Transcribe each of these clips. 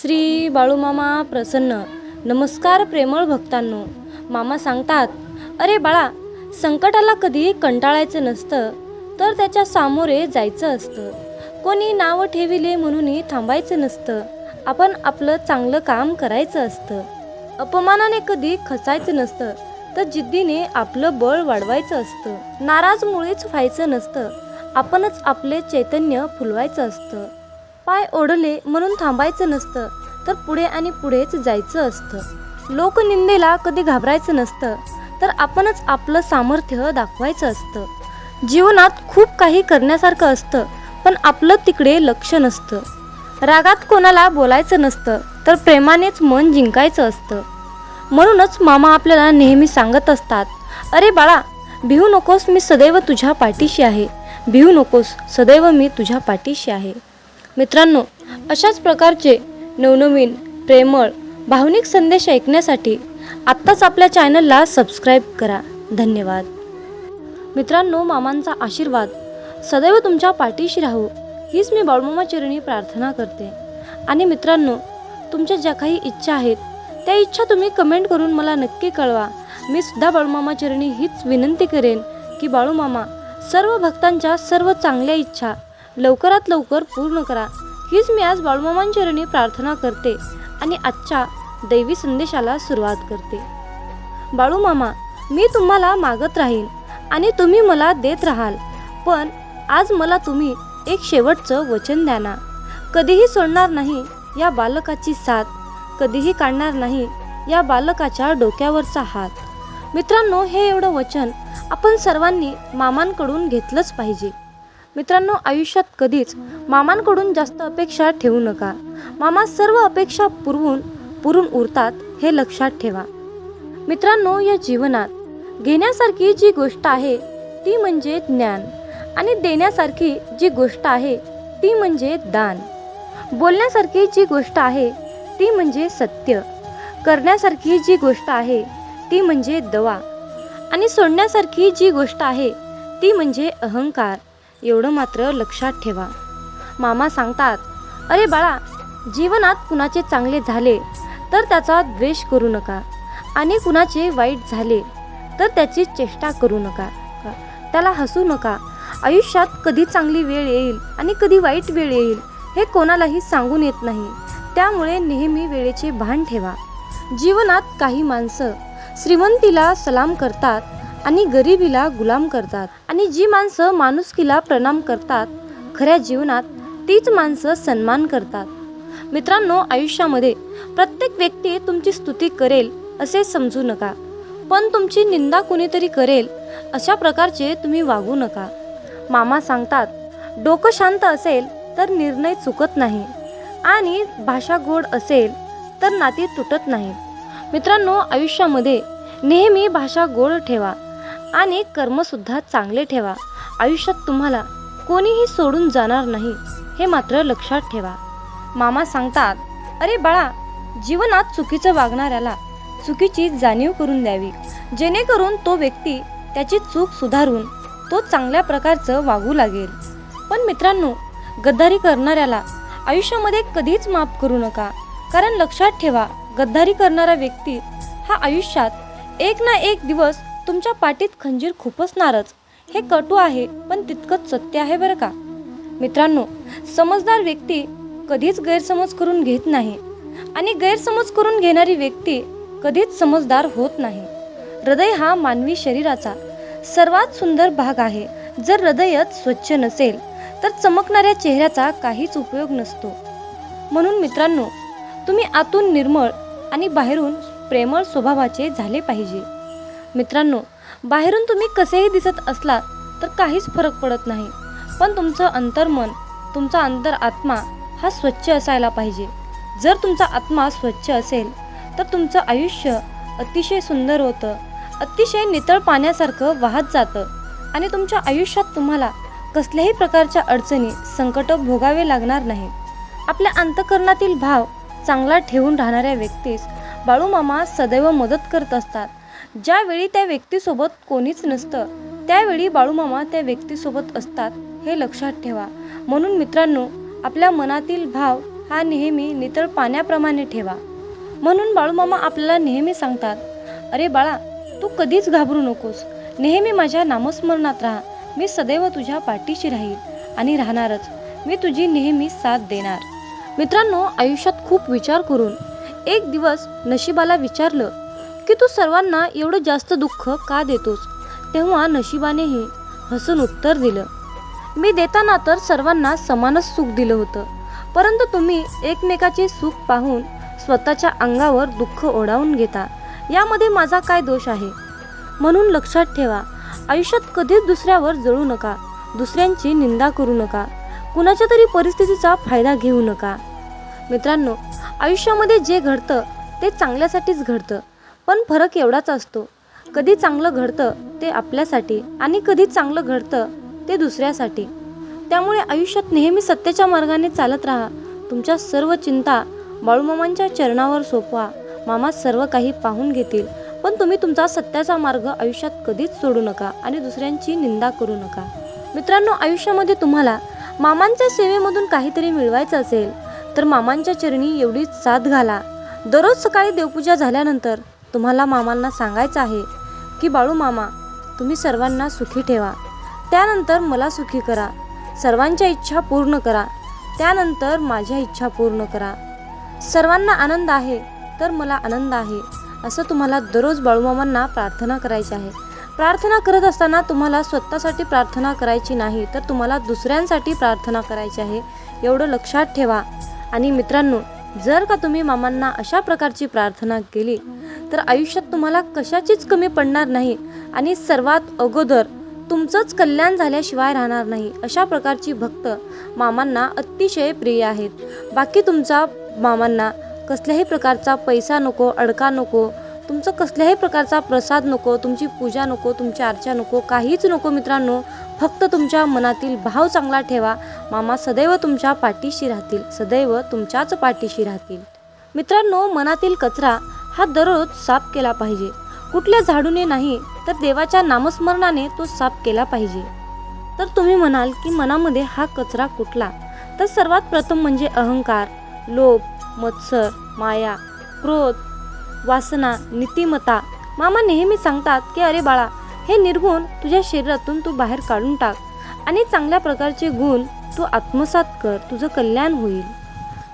श्री बाळूमामा प्रसन्न. नमस्कार प्रेमळ भक्तांनो. मामा सांगतात अरे बाळा संकटाला कधी कंटाळायचं नसतं तर त्याच्या सामोरे जायचं असतं. कोणी नावं ठेविले म्हणूनही थांबायचं नसतं. आपण आपलं चांगलं काम करायचं असतं. अपमानाने कधी खचायचं नसतं तर जिद्दीने आपलं बळ वाढवायचं असतं. नाराजमुळेच व्हायचं नसतं. आपणच आपले चैतन्य फुलवायचं असतं. पाय ओढले म्हणून थांबायचं नसतं तर पुढे आणि पुढेच जायचं असतं. लोकनिंदेला कधी घाबरायचं नसतं तर आपणच आपलं सामर्थ्य दाखवायचं असतं. जीवनात खूप काही करण्यासारखं असतं पण आपलं तिकडे लक्ष नसतं. रागात कोणाला बोलायचं नसतं तर प्रेमानेच मन जिंकायचं असतं. म्हणूनच मामा आपल्याला नेहमी सांगत असतात अरे बाळा भिवू नकोस मी सदैव तुझ्या पाठीशी आहे. भिवू नकोस सदैव मी तुझ्या पाठीशी आहे. मित्रांनो अशाच प्रकारचे नवनवीन प्रेमळ भावनिक संदेश ऐकण्यासाठी आत्ताच आपल्या चॅनलला सबस्क्राईब करा. धन्यवाद. मित्रांनो मामांचा आशीर्वाद. सदैव तुमच्या पाठीशी राहू. हीच मी बाळमामा चरणी प्रार्थना करते. आणि मित्रांनो तुमच्या ज्या काही इच्छा आहेत त्या इच्छा तुम्ही कमेंट करून मला नक्की कळवा. मी सुद्धा बाळूमामा चरणी हीच विनंती करेन की बाळूमामा सर्व भक्तांच्या सर्व चांगल्या इच्छा लवकरात लवकर पूर्ण करा. हीच मी आज बाळूमामांचरणी प्रार्थना करते आणि आजच्या दैवी संदेशाला सुरुवात करते. बाळूमामा मी तुम्हाला मागत राहीन आणि तुम्ही मला देत राहाल पण आज मला तुम्ही एक शेवटचं वचन द्या ना. कधीही सोडणार नाही या बालकाची साथ कधीही काढणार नाही या बालकाच्या डोक्यावरचा हात. मित्रांनो हे एवढं वचन आपण सर्वांनी मामांकडून घेतलंच पाहिजे. मित्रांनो आयुष्यात कधीच मामांकडून जास्त अपेक्षा ठेवू नका. मामा सर्व अपेक्षा पुरवून पुरून उरतात हे लक्षात ठेवा. मित्रांनो या जीवनात घेण्यासारखी जी गोष्ट आहे ती म्हणजे ज्ञान. आणि देण्यासारखी जी गोष्ट आहे ती म्हणजे दान. बोलण्यासारखी जी गोष्ट आहे ती म्हणजे सत्य. करण्यासारखी जी गोष्ट आहे ती म्हणजे दवा. आणि सोडण्यासारखी जी गोष्ट आहे ती म्हणजे अहंकार. एवढं मात्र लक्षात ठेवा. मामा सांगतात अरे बाळा जीवनात कुणाचे चांगले झाले तर त्याचा द्वेष करू नका. आणि कुणाचे वाईट झाले तर त्याची चेष्टा करू नका. त्याला हसू नका. आयुष्यात कधी चांगली वेळ येईल आणि कधी वाईट वेळ येईल हे कोणालाही सांगून येत नाही. त्यामुळे नेहमी वेळेचे भान ठेवा. जीवनात काही माणसं श्रीमंतीला सलाम करतात आणि गरिबीला गुलाम करतात. आणि जी माणसं माणुसकीला प्रणाम करतात खऱ्या जीवनात तीच माणसं सन्मान करतात. मित्रांनो आयुष्यामध्ये प्रत्येक व्यक्ती तुमची स्तुती करेल असे समजू नका. पण तुमची निंदा कुणीतरी करेल अशा प्रकारचे तुम्ही वागू नका. मामा सांगतात डोकं शांत असेल तर निर्णय चुकत नाही. आणि भाषा गोड असेल तर नाती तुटत नाही. मित्रांनो आयुष्यामध्ये नेहमी भाषा गोड ठेवा. आणि कर्मसुद्धा चांगले ठेवा. आयुष्यात तुम्हाला कोणीही सोडून जाणार नाही हे मात्र लक्षात ठेवा. मामा सांगतात अरे बाळा जीवनात चुकीचं वागणाऱ्याला चुकीची जाणीव करून द्यावी. जेणेकरून तो व्यक्ती त्याची चूक सुधारून तो चांगल्या प्रकारचं वागू लागेल. पण मित्रांनो गद्दारी करणाऱ्याला आयुष्यामध्ये कधीच माफ करू नका. कारण लक्षात ठेवा गद्दारी करणारा व्यक्ती हा आयुष्यात एक ना एक दिवस तुमच्या पाठीत खंजीर खुपसणारच हे कटू आहे पण तितकंच सत्य आहे बरं का? मित्रांनो समजदार व्यक्ती कधीच गैरसमज करून घेत नाही आणि गैरसमज करून घेणारी व्यक्ती कधीच समजदार होत नाही. हृदय हा मानवी शरीराचा सर्वात सुंदर भाग आहे. जर हृदयच स्वच्छ नसेल तर चमकणाऱ्या चेहऱ्याचा काहीच उपयोग नसतो. म्हणून मित्रांनो तुम्ही आतून निर्मळ आणि बाहेरून प्रेमळ स्वभावाचे झाले पाहिजे. मित्रांनो बाहेरून तुम्ही कसेही दिसत असलात तर काहीच फरक पडत नाही. पण तुमचं अंतर्मन तुमचा अंतर आत्मा हा स्वच्छ असायला पाहिजे. जर तुमचा आत्मा स्वच्छ असेल तर तुमचं आयुष्य अतिशय सुंदर होतं अतिशय नितळ पाण्यासारखं वाहत जातं आणि तुमच्या आयुष्यात तुम्हाला कसल्याही प्रकारच्या अडचणी संकट भोगावे लागणार नाही आपल्या अंतकरणातील भाव चांगला ठेवून राहणाऱ्या व्यक्तीस बाळूमामा सदैव मदत करत असतात. ज्यावेळी त्या व्यक्तीसोबत कोणीच नसतं त्यावेळी बाळूमामा त्या व्यक्तीसोबत असतात हे लक्षात ठेवा. म्हणून मित्रांनो आपल्या मनातील भाव हा नेहमी नितळ पाण्याप्रमाणे ठेवा. म्हणून बाळूमामा आपल्याला नेहमी सांगतात अरे बाळा तू कधीच घाबरू नकोस. नेहमी माझ्या नामस्मरणात राहा. मी सदैव तुझ्या पाठीशी राहील आणि राहणारच. मी तुझी नेहमी साथ देणार. मित्रांनो आयुष्यात खूप विचार करून एक दिवस नशिबाला विचारलं की तू सर्वांना एवढं जास्त दुःख का देतोस? तेव्हा नशिबानेही हसून उत्तर दिलं. मी देताना तर सर्वांना समानच सुख दिलं होतं. परंतु तुम्ही एकमेकाचे सुख पाहून स्वतःच्या अंगावर दुःख ओढावून घेता. यामध्ये माझा काय दोष आहे? म्हणून लक्षात ठेवा आयुष्यात कधीच दुसऱ्यावर जळू नका. दुसऱ्यांची निंदा करू नका. कुणाच्या तरी परिस्थितीचा फायदा घेऊ नका. मित्रांनो आयुष्यामध्ये जे घडतं ते चांगल्यासाठीच घडतं. पण फरक एवढाच असतो. कधी चांगलं घडतं ते आपल्यासाठी आणि कधी चांगलं घडतं ते दुसऱ्यासाठी. त्यामुळे आयुष्यात नेहमी सत्याच्या मार्गाने चालत राहा. तुमच्या सर्व चिंता बाळूमामांच्या चरणावर सोपवा. मामा सर्व काही पाहून घेतील. पण तुम्ही तुमचा सत्याचा मार्ग आयुष्यात कधीच सोडू नका आणि दुसऱ्यांची निंदा करू नका. मित्रांनो आयुष्यामध्ये तुम्हाला मामांच्या सेवेमधून काहीतरी मिळवायचं असेल तर मामांच्या चरणी एवढी साथ घाला. दररोज सकाळी देवपूजा झाल्यानंतर तुम्हाला मामांना सांगायचं आहे की बाळू मामा तुम्ही सर्वांना सुखी ठेवा. त्यानंतर मला सुखी करा. सर्वांच्या इच्छा पूर्ण करा. त्यानंतर माझ्या इच्छा पूर्ण करा. सर्वांना आनंद आहे तर मला आनंद आहे. असं तुम्हाला दररोज बाळूमामांना प्रार्थना करायची आहे. प्रार्थना करत असताना तुम्हाला स्वतःसाठी प्रार्थना करायची नाही तर तुम्हाला दुसऱ्यांसाठी प्रार्थना करायची आहे. एवढं लक्षात ठेवा. आणि मित्रांनो जर का तुम्ही मामांना अशा प्रकारची प्रार्थना केली तर आयुष्यात तुम्हाला कशाचीच कमी पडणार नाही आणि सर्वात अगोदर तुमचंच कल्याण झाल्याशिवाय राहणार नाही अशा प्रकारची भक्त मामांना अतिशय प्रिय आहेत. बाकी तुमचा मामांना कसल्याही प्रकारचा पैसा नको अडका नको तुमचं कसल्याही प्रकारचा प्रसाद नको तुमची पूजा नको तुमची अर्चा नको काहीच नको मित्रांनो फक्त तुमच्या मनातील भाव चांगला ठेवा. मामा सदैव तुमच्या पाठीशी राहतील सदैव तुमच्याच पाठीशी राहतील. मित्रांनो मनातील कचरा हा दररोज साफ केला पाहिजे. कुठल्या झाडूने नाही तर देवाच्या नामस्मरणाने तो साफ केला पाहिजे. तर तुम्ही म्हणाल की मनामध्ये हा कचरा कुठला? तर सर्वात प्रथम म्हणजे अहंकार लोभ मत्सर माया क्रोध वासना नीतिमता मामा नेहमी सांगतात की अरे बाळा हे निर्गुण तुझ्या शरीरातून तू बाहेर काढून टाक आणि चांगल्या प्रकारचे गुण तू आत्मसात कर तुझं कल्याण होईल.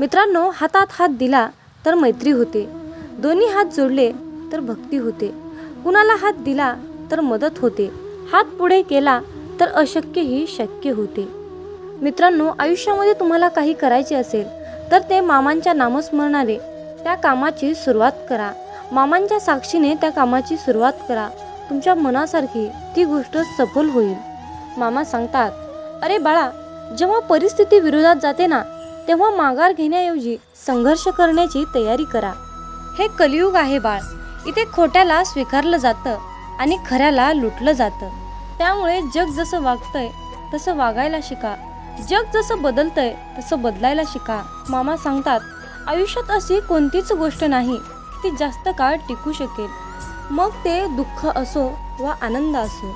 मित्रांनो हातात हात दिला तर मैत्री होते. दोन्ही हात जोडले तर भक्ती होते. कुणाला हात दिला तर मदत होते. हात पुढे केला तर अशक्यही शक्य होते. मित्रांनो आयुष्यामध्ये तुम्हाला काही करायचे असेल तर ते मामांच्या नामस्मरणाने त्या कामाची सुरुवात करा. मामांच्या साक्षीने त्या कामाची सुरुवात करा. तुमच्या मनासारखी ती गोष्ट सफल होईल. मामा सांगतात अरे बाळा जेव्हा परिस्थिती विरोधात जाते ना तेव्हा माघार घेण्याऐवजी संघर्ष करण्याची तयारी करा. हे कलियुग आहे बाळ. इथे खोट्याला स्वीकारलं जातं आणि खऱ्याला लुटलं जातं. त्यामुळे जग जसं वागतंय तसं वागायला शिका. जग जसं बदलतंय तसं बदलायला शिका. मामा सांगतात आयुष्यात अशी कोणतीच गोष्ट नाही ती जास्त काळ टिकू शकेल. मग ते दुःख असो वा आनंद असो.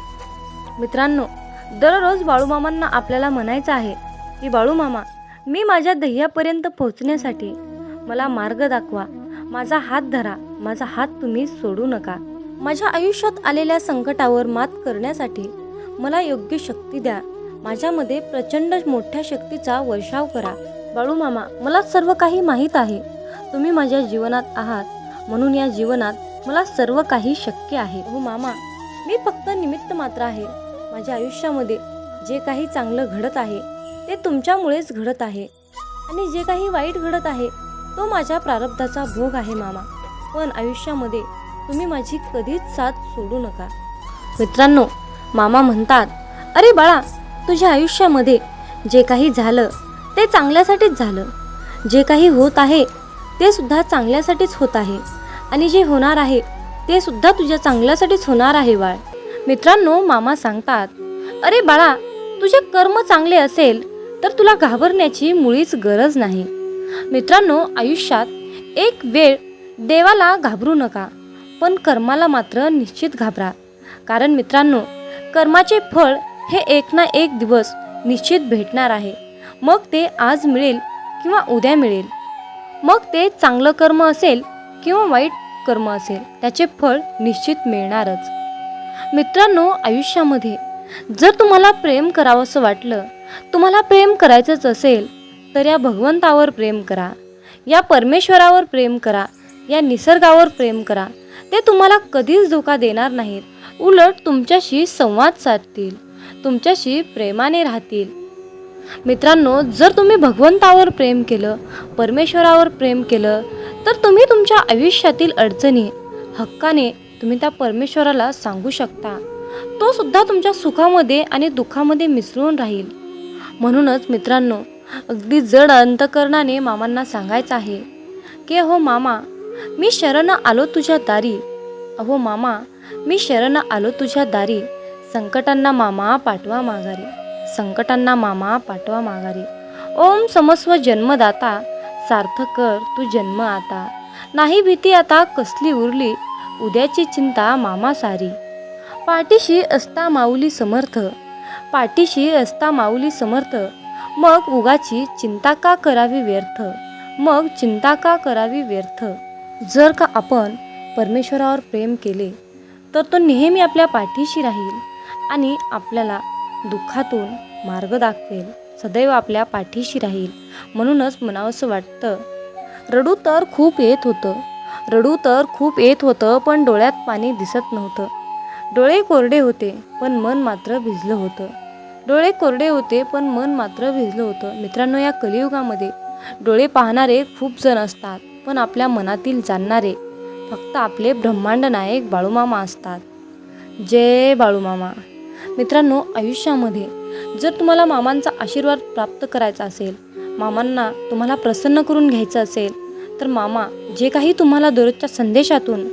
मित्रांनो दररोज बाळूमामांना आपल्याला म्हणायचं आहे की बाळूमामा मी माझ्या ध्येयापर्यंत पोहोचण्यासाठी मला मार्ग दाखवा. माझा हात धरा माझा हात तुम्ही सोडू नका. माझ्या आयुष्यात आलेल्या संकटावर मात करण्यासाठी मला योग्य शक्ती द्या. माझ्यामध्ये प्रचंड मोठ्या शक्तीचा वर्षाव करा. बाळूमामा मला सर्व काही माहीत आहे. तुम्ही माझ्या जीवनात आहात. म्हणून या जीवनात मला सर्व काही शक्य आहे. हो मामा मी फक्त निमित्त मात्र आहे. माझ्या आयुष्यामध्ये जे काही चांगलं घडत आहे ते तुमच्यामुळेच घडत आहे. आणि जे काही वाईट घडत आहे तो माझ्या प्रारब्धाचा भोग आहे मामा. पण आयुष्यामध्ये तुम्ही माझी कधीच साथ सोडू नका. मित्रांनो मामा म्हणतात अरे बाळा तुझ्या आयुष्यामध्ये जे काही झालं ते चांगल्यासाठीच झालं. जे काही होत आहे ते सुद्धा चांगल्यासाठीच होत आहे. आणि जे होणार आहे ते सुद्धा तुझ्या चांगल्यासाठीच होणार आहे बाळ. मित्रांनो मामा सांगतात अरे बाळा तुझे कर्म चांगले असेल तर तुला घाबरण्याची मुळीच गरज नाही. मित्रांनो आयुष्यात एक वेळ देवाला घाबरू नका पण कर्माला मात्र निश्चित घाबरा. कारण मित्रांनो कर्माचे फळ हे एक ना एक दिवस निश्चित भेटणार आहे. मग ते आज मिळेल किंवा उद्या मिळेल. मग ते चांगलं कर्म असेल किंवा वाईट कर्म असेल त्याचे फळ निश्चित मिळणारच. मित्रांनो आयुष्यामध्ये जर तुम्हाला प्रेम करावंसं वाटलं तुम्हाला प्रेम करायचंच असेल तर या भगवंतावर प्रेम करा. या परमेश्वरावर प्रेम करा. या निसर्गावर प्रेम करा. ते तुम्हाला कधीच धोका देणार नाहीत. उलट तुमच्याशी संवाद साधतील. तुमच्याशी प्रेमाने राहतील. मित्रांनो जर तुम्ही भगवंतावर प्रेम केलं परमेश्वरावर प्रेम केलं तर तुम्ही तुमच्या आयुष्यातील अडचणी हक्काने तुम्ही त्या परमेश्वराला सांगू शकता. तो सुद्धा तुमच्या सुखामध्ये आणि दुःखामध्ये मिसळून राहील. म्हणूनच मित्रांनो अगदी जड अंतकरणाने मामांना सांगायचं आहे. की हो मामा मी शरण आलो तुझ्या दारी. अहो मामा मी शरण आलो तुझ्या दारी. संकटांना मामा पाठवा माघारी. संकटांना मामा पाठवा माघारी. ओम समस्व जन्मदाता सार्थक कर तू जन्म आता. नाही भीती आता कसली उरली उद्याची चिंता मामा सारी. पाठीशी असता माऊली समर्थ पाठीशी असता माऊली समर्थ. मग उगाची चिंता का करावी व्यर्थ? मग चिंता का करावी व्यर्थ? जर का आपण परमेश्वरावर प्रेम केले तर तो नेहमी आपल्या पाठीशी राहील आणि आपल्याला दुःखातून मार्ग दाखवेल. सदैव आपल्या पाठीशी राहील. म्हणूनच म्हणावंसं वाटतं रडू तर खूप येत होतं. रडू तर खूप येत होतं पण डोळ्यात पाणी दिसत नव्हतं. डोळे कोरडे होते पण मन मात्र भिजलं होतं. डोळे कोरडे होते पण मन मात्र भिजलं होतं. मित्रांनो या कलियुगामध्ये डोळे पाहणारे खूप जण असतात पण आपल्या मनातील जाणणारे फक्त आपले ब्रह्मांड नायक बाळूमामा असतात. जय बाळूमामा. मित्रांनो आयुष्यामध्ये जर तुम्हाला मामांचा आशीर्वाद प्राप्त करायचा असेल मामांना तुम्हाला प्रसन्न करून घ्यायचं असेल तर मामा जे काही तुम्हाला दररोजच्या संदेशातून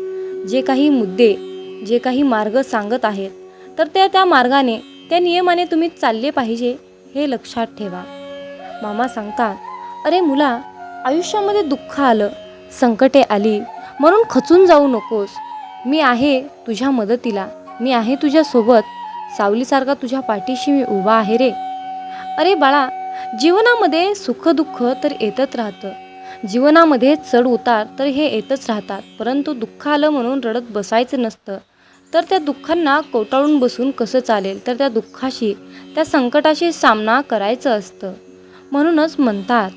जे काही मुद्दे जे काही मार्ग सांगत आहेत तर त्या त्या मार्गाने त्या नियमाने तुम्ही चालले पाहिजे हे लक्षात ठेवा. मामा सांगतात अरे मुला आयुष्यामध्ये दुःख आलं संकटे आली म्हणून खचून जाऊ नकोस. मी आहे तुझ्या मदतीला मी आहे तुझ्यासोबत सावलीसारखा तुझ्या पाठीशी मी उभा आहे रे. अरे बाळा जीवनामध्ये सुखदुःख तर येतच राहतं. जीवनामध्ये चढ उतार तर हे येतच राहतात परंतु दुःख आलं म्हणून रडत बसायचं नसतं. तर त्या दुःखांना कोटाळून बसून कसं चालेल? तर त्या दुःखाशी त्या संकटाशी सामना करायचं असतं. म्हणूनच म्हणतात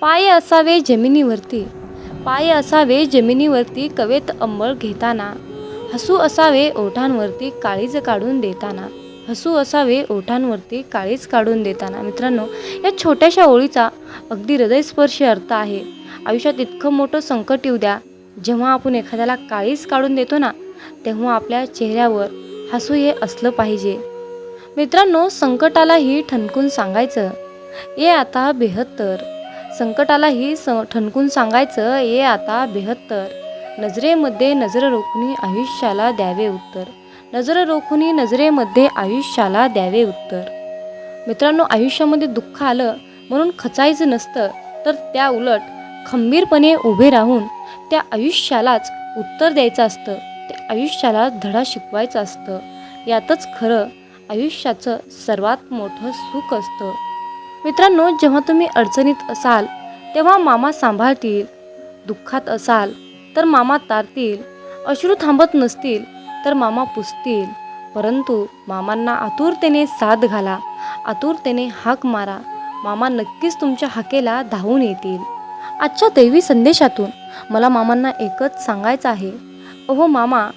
पाय असावे जमिनीवरती. पाय असावे जमिनीवरती कवेत अंबळ घेताना. हसू असावे ओठांवरती काळीज काढून देताना. हसू असावे ओठांवरती काळीज काढून देताना. मित्रांनो या छोट्याशा ओळीचा अगदी हृदयस्पर्शी अर्थ आहे. आयुष्यात इतकं मोठं संकट येऊ द्या. जेव्हा आपण एखाद्याला काळीज काढून देतो ना तेव्हा आपल्या चेहऱ्यावर हसू हे असलं पाहिजे. मित्रांनो संकटालाही ठणकून सांगायचं ये आता बेहत्तर. संकटालाही स ठणकून सांगायचं ये आता बेहत्तर. नजरेमध्ये नजर रोखणी आयुष्याला द्यावे उत्तर. नजर रोखून नजरेमध्ये आयुष्याला द्यावे उत्तर. मित्रांनो आयुष्यामध्ये दुःख आलं म्हणून खचायचं नसतं तर त्या उलट खंबीरपणे उभे राहून त्या आयुष्यालाच उत्तर द्यायचं असतं. त्या आयुष्याला धडा शिकवायचं असतं. यातच खरं आयुष्याचं सर्वात मोठं सुख असतं. मित्रांनो जेव्हा तुम्ही अडचणीत असाल तेव्हा मामा सांभाळतील. दुःखात असाल तर मामा तारतील. अश्रू थांबत नसतील तर मामा पुसतील. परंतु मामांना आतुरतेने साथ घाला. आतुरतेने हाक मारा. मामा नक्कीच तुमच्या हाकेला धावून येतील. आजच्या दैवी संदेशातून मला मामांना एकच सांगायचं आहे. अहो मामा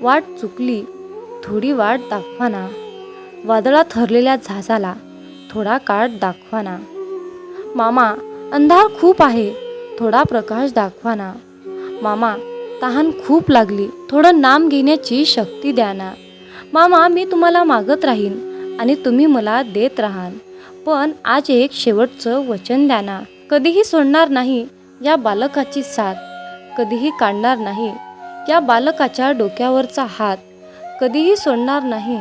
वाट चुकली. थोडी वाट दाखवाना. वादळात हरलेल्या झाजाला थोडा काळ दाखवा ना मामा अंधार खूप आहे. थोडा प्रकाश दाखवाना. मामा तहान खूप लागली. थोडं नाम घेण्याची शक्ती द्या ना मामा मी तुम्हाला मागत राहीन आणि तुम्ही मला देत राहाल पण आज एक शेवटचं वचन द्या ना कधीही सोडणार नाही या बालकाची साथ. कधीही काढणार नाही. या बालकाच्या डोक्यावरचा हात कधीही सोडणार नाही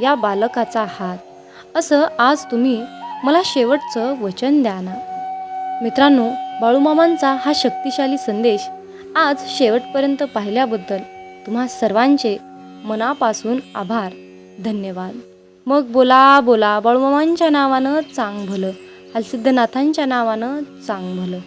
या बालकाचा हात. असं आज तुम्ही मला शेवटचं वचन द्या ना. मित्रांनो बाळूमामांचा हा शक्तिशाली संदेश आज शेवटपर्यंत पाहिल्याबद्दल तुम्हा सर्वांचे मनापासून आभार. धन्यवाद. मग बोला बोला बाळूमामांच्या नावानं चांग भलं हलसिद्धनाथांच्या नावानं चांग भलं